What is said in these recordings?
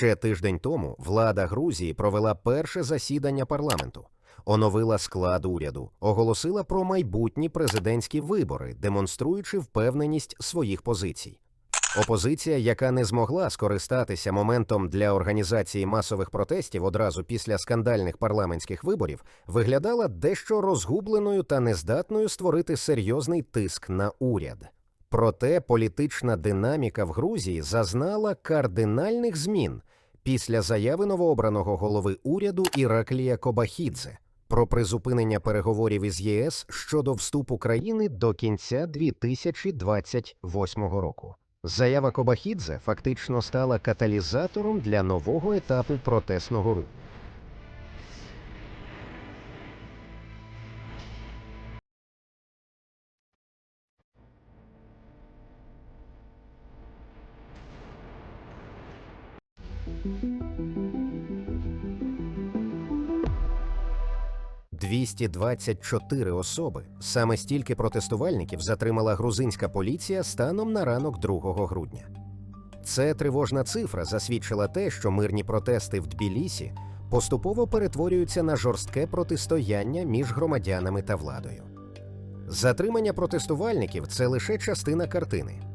Ще тиждень тому влада Грузії провела перше засідання парламенту, оновила склад уряду, оголосила про майбутні президентські вибори, демонструючи впевненість своїх позицій. Опозиція, яка не змогла скористатися моментом для організації масових протестів одразу після скандальних парламентських виборів, виглядала дещо розгубленою та нездатною створити серйозний тиск на уряд. Проте політична динаміка в Грузії зазнала кардинальних змін після заяви новообраного голови уряду Іраклія Кобахідзе про призупинення переговорів із ЄС щодо вступу країни до кінця 2028 року. Заява Кобахідзе фактично стала каталізатором для нового етапу протестного руху. – 224 особи. Саме стільки протестувальників затримала грузинська поліція станом на ранок 2 грудня. Це тривожна цифра засвідчила те, що мирні протести в Тбілісі поступово перетворюються на жорстке протистояння між громадянами та владою. Затримання протестувальників це лише частина картини.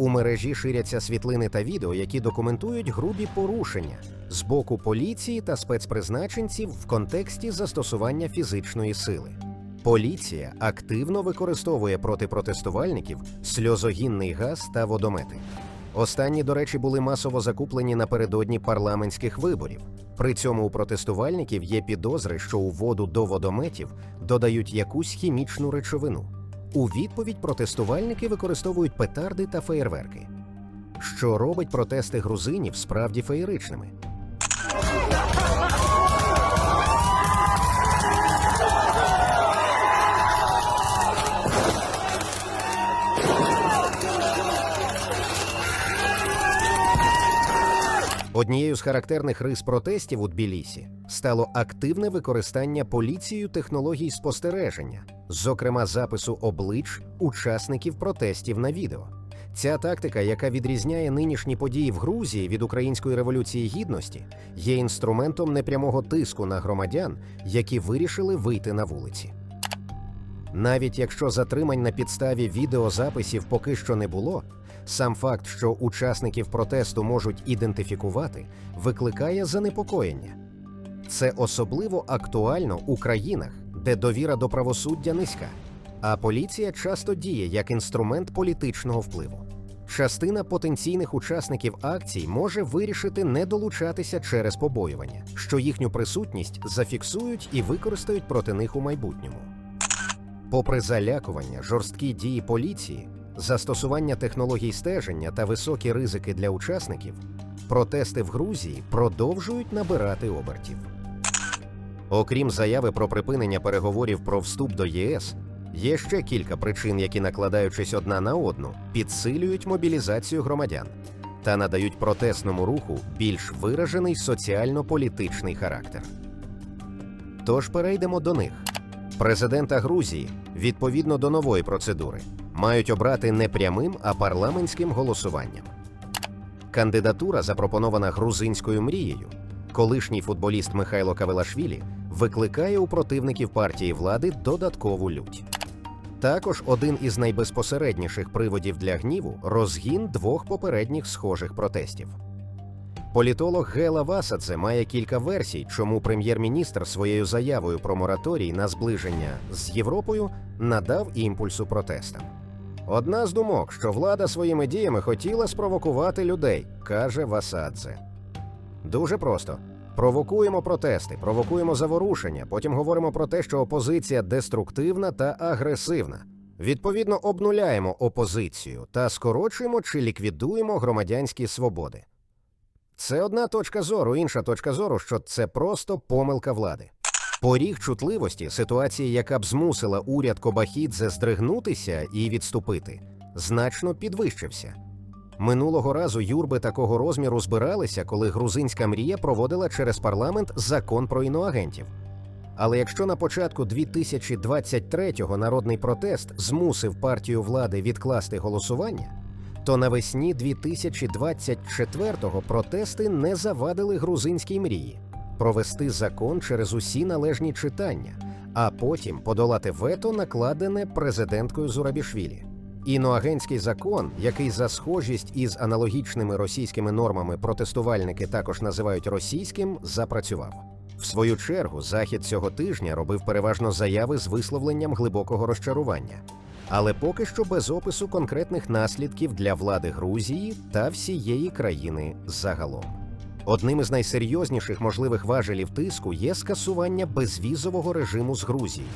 У мережі ширяться світлини та відео, які документують грубі порушення з боку поліції та спецпризначенців в контексті застосування фізичної сили. Поліція активно використовує проти протестувальників сльозогінний газ та водомети. Останні, до речі, були масово закуплені напередодні парламентських виборів. При цьому у протестувальників є підозри, що у воду до водометів додають якусь хімічну речовину. У відповідь протестувальники використовують петарди та феєрверки, що робить протести грузинів справді феєричними. Однією з характерних рис протестів у Тбілісі стало активне використання поліцією технологій спостереження, зокрема запису облич учасників протестів на відео. Ця тактика, яка відрізняє нинішні події в Грузії від української революції гідності, є інструментом непрямого тиску на громадян, які вирішили вийти на вулиці. Навіть якщо затримань на підставі відеозаписів поки що не було, сам факт, що учасників протесту можуть ідентифікувати, викликає занепокоєння. Це особливо актуально у країнах, де довіра до правосуддя низька, а поліція часто діє як інструмент політичного впливу. Частина потенційних учасників акцій може вирішити не долучатися через побоювання, що їхню присутність зафіксують і використають проти них у майбутньому. Попри залякування, жорсткі дії поліції, застосування технологій стеження та високі ризики для учасників, протести в Грузії продовжують набирати обертів. Окрім заяви про припинення переговорів про вступ до ЄС, є ще кілька причин, які, накладаючись одна на одну, підсилюють мобілізацію громадян та надають протестному руху більш виражений соціально-політичний характер. Тож перейдемо до них. Президента Грузії, відповідно до нової процедури, мають обрати не прямим, а парламентським голосуванням. Кандидатура, запропонована грузинською мрією, колишній футболіст Михайло Кавелашвілі, викликає у противників партії влади додаткову лють. Також один із найбезпосередніших приводів для гніву розгін двох попередніх схожих протестів. Політолог Гела Васадзе має кілька версій, чому прем'єр-міністр своєю заявою про мораторій на зближення з Європою надав імпульсу протестам. Одна з думок, що влада своїми діями хотіла спровокувати людей, каже Васадзе. Дуже просто. Провокуємо протести, провокуємо заворушення, потім говоримо про те, що опозиція деструктивна та агресивна. Відповідно, обнуляємо опозицію та скорочуємо чи ліквідуємо громадянські свободи. Це одна точка зору, інша точка зору, що це просто помилка влади. Поріг чутливості ситуації, яка б змусила уряд Кобахідзе здригнутися і відступити, значно підвищився. Минулого разу юрби такого розміру збиралися, коли грузинська мрія проводила через парламент закон про іноагентів. Але якщо на початку 2023-го народний протест змусив партію влади відкласти голосування, то навесні 2024-го протести не завадили грузинській мрії провести закон через усі належні читання, а потім подолати вето, накладене президенткою Зурабішвілі. Іноагентський закон, який за схожість із аналогічними російськими нормами протестувальники також називають російським, запрацював. В свою чергу, захід цього тижня робив переважно заяви з висловленням глибокого розчарування, але поки що без опису конкретних наслідків для влади Грузії та всієї країни загалом. Одним із найсерйозніших можливих важелів тиску є скасування безвізового режиму з Грузії,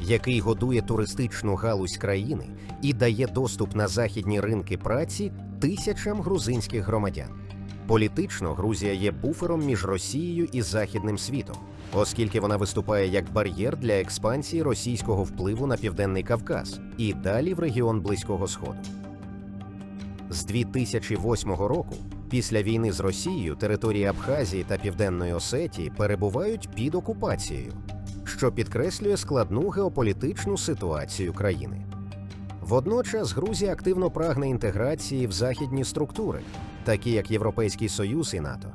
який годує туристичну галузь країни і дає доступ на західні ринки праці тисячам грузинських громадян. Політично Грузія є буфером між Росією і Західним світом, оскільки вона виступає як бар'єр для експансії російського впливу на південний Кавказ і далі в регіон Близького Сходу. З 2008 року, після війни з Росією, території Абхазії та Південної Осетії перебувають під окупацією, що підкреслює складну геополітичну ситуацію країни. Водночас Грузія активно прагне інтеграції в західні структури, такі як Європейський Союз і НАТО,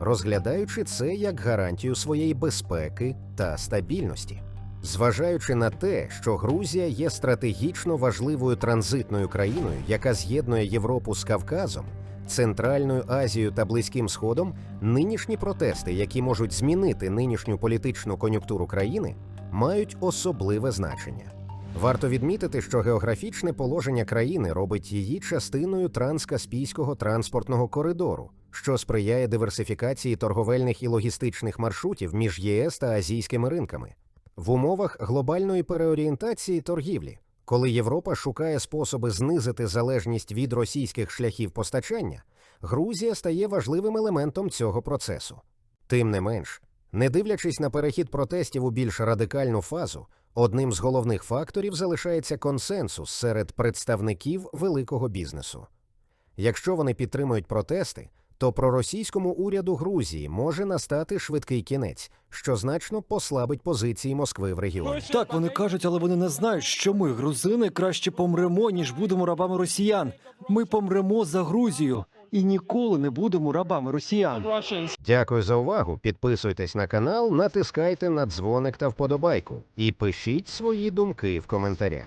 розглядаючи це як гарантію своєї безпеки та стабільності. Зважаючи на те, що Грузія є стратегічно важливою транзитною країною, яка з'єднує Європу з Кавказом, Центральною Азією та Близьким Сходом, нинішні протести, які можуть змінити нинішню політичну кон'юнктуру країни, мають особливе значення. Варто відмітити, що географічне положення країни робить її частиною транскаспійського транспортного коридору, що сприяє диверсифікації торговельних і логістичних маршрутів між ЄС та азійськими ринками. В умовах глобальної переорієнтації торгівлі, коли Європа шукає способи знизити залежність від російських шляхів постачання, Грузія стає важливим елементом цього процесу. Тим не менш, не дивлячись на перехід протестів у більш радикальну фазу, одним з головних факторів залишається консенсус серед представників великого бізнесу. Якщо вони підтримують протести, то проросійському уряду Грузії може настати швидкий кінець, що значно послабить позиції Москви в регіоні. Так вони кажуть, але вони не знають, що ми, грузини, краще помремо, ніж будемо рабами росіян. Ми помремо за Грузію і ніколи не будемо рабами росіян. Дякую за увагу. Підписуйтесь на канал, натискайте на дзвоник та вподобайку і пишіть свої думки в коментарях.